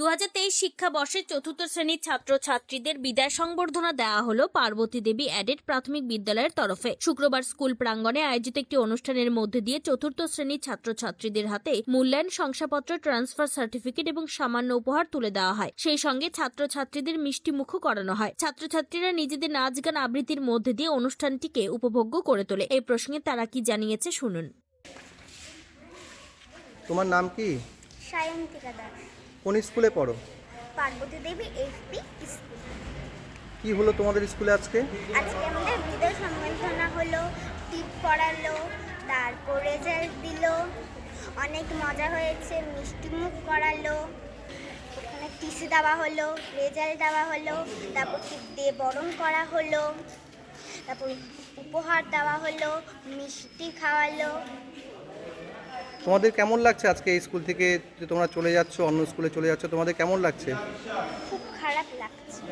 দু শিক্ষাবর্ষের চতুর্থ শ্রেণির ছাত্রছাত্রীদের বিদায় সংবর্ধনা দেওয়া হলো পার্বতী দেবী অ্যাডেড প্রাথমিক বিদ্যালয়ের তরফে। শুক্রবার স্কুল প্রাঙ্গণে আয়োজিত একটি অনুষ্ঠানের মধ্যে দিয়ে চতুর্থ শ্রেণির ছাত্রছাত্রীদের হাতে মূল্যায়ন শংসাপত্র ট্রান্সফার সার্টিফিকেট এবং সামান্য উপহার তুলে দেওয়া হয়। সেই সঙ্গে ছাত্রছাত্রীদের মিষ্টি মুখ করানো হয়। ছাত্রছাত্রীরা নিজেদের নাচ গান আবৃত্তির মধ্যে দিয়ে অনুষ্ঠানটিকে উপভোগ্য করে তোলে। এই প্রসঙ্গে তারা কি জানিয়েছে শুনুন। তোমার নাম কি? সায়ন্তিকা দাস। কোন স্কুলে পড়ো? Parvati Devi FP school. কি হলো তোমাদের স্কুলে আজকে? আজকে আমাদের বিদায় সম্বর্ধনা হলো টিপ পড়ালো তারপর রেজাল্ট দিল অনেক মজা হয়েছে মিষ্টি মুখ করালো ওখানে টিসি দেওয়া হলো রেজাল্ট দেওয়া হলো তারপর টিপ দিয়ে বরণ করা হলো তারপর উপহার দেওয়া হলো মিষ্টি খাওয়ালো। তোমাদের কেমন লাগছে আজকে এই স্কুল থেকে যে তোমরা চলে যাচ্ছ অন্য স্কুলে চলে যাচ্ছ? তোমাদের কেমন লাগছে? খুব খারাপ লাগছে।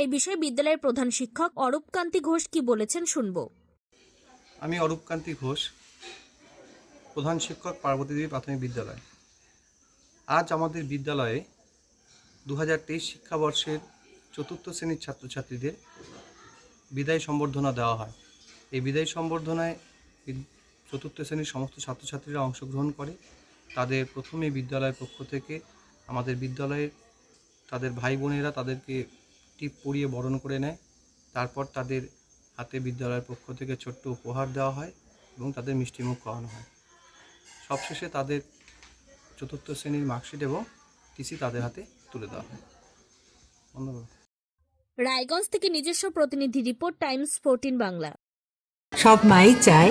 এই বিষয়ে বিদ্যালয়ের প্রধান শিক্ষক অরূপ কান্তি ঘোষ কি বলেছেন শুনব। আমি অরূপকান্তি ঘোষ প্রধান শিক্ষক পার্বতী দেবী প্রাথমিক বিদ্যালয়। আজ আমাদের বিদ্যালয়ে দু হাজার তেইশ শিক্ষাবর্ষের চতুর্থ শ্রেণির ছাত্রছাত্রীদের বিদায় সম্বর্ধনা দেওয়া হয়। এই বিদায় সম্বর্ধনায় চতুর্থ শ্রেণির সমস্ত ছাত্রছাত্রীরা অংশগ্রহণ করে। তাদের প্রথমে বিদ্যালয়ের পক্ষ থেকে আমাদের বিদ্যালয়ের তাদের ভাই বোনেরা তাদেরকে টিপ পরিয়ে বরণ করে নেয়। তারপর তাদের হাতে বিদ্যালয়ের পক্ষ থেকে ছোট্ট উপহার দেওয়া হয় এবং তাদের মিষ্টিমুখ খাওয়ানো হয়। সবশেষে তাদের চতুর্থ শ্রেণির মার্কশিট এবং টিসি তাদের হাতে তুলে দেওয়া হয়। ধন্যবাদ। রায়গঞ্জ থেকে নিজস্ব প্রতিনিধি রিপোর্ট টাইমস ফোরটিন বাংলা। সব মাই চায়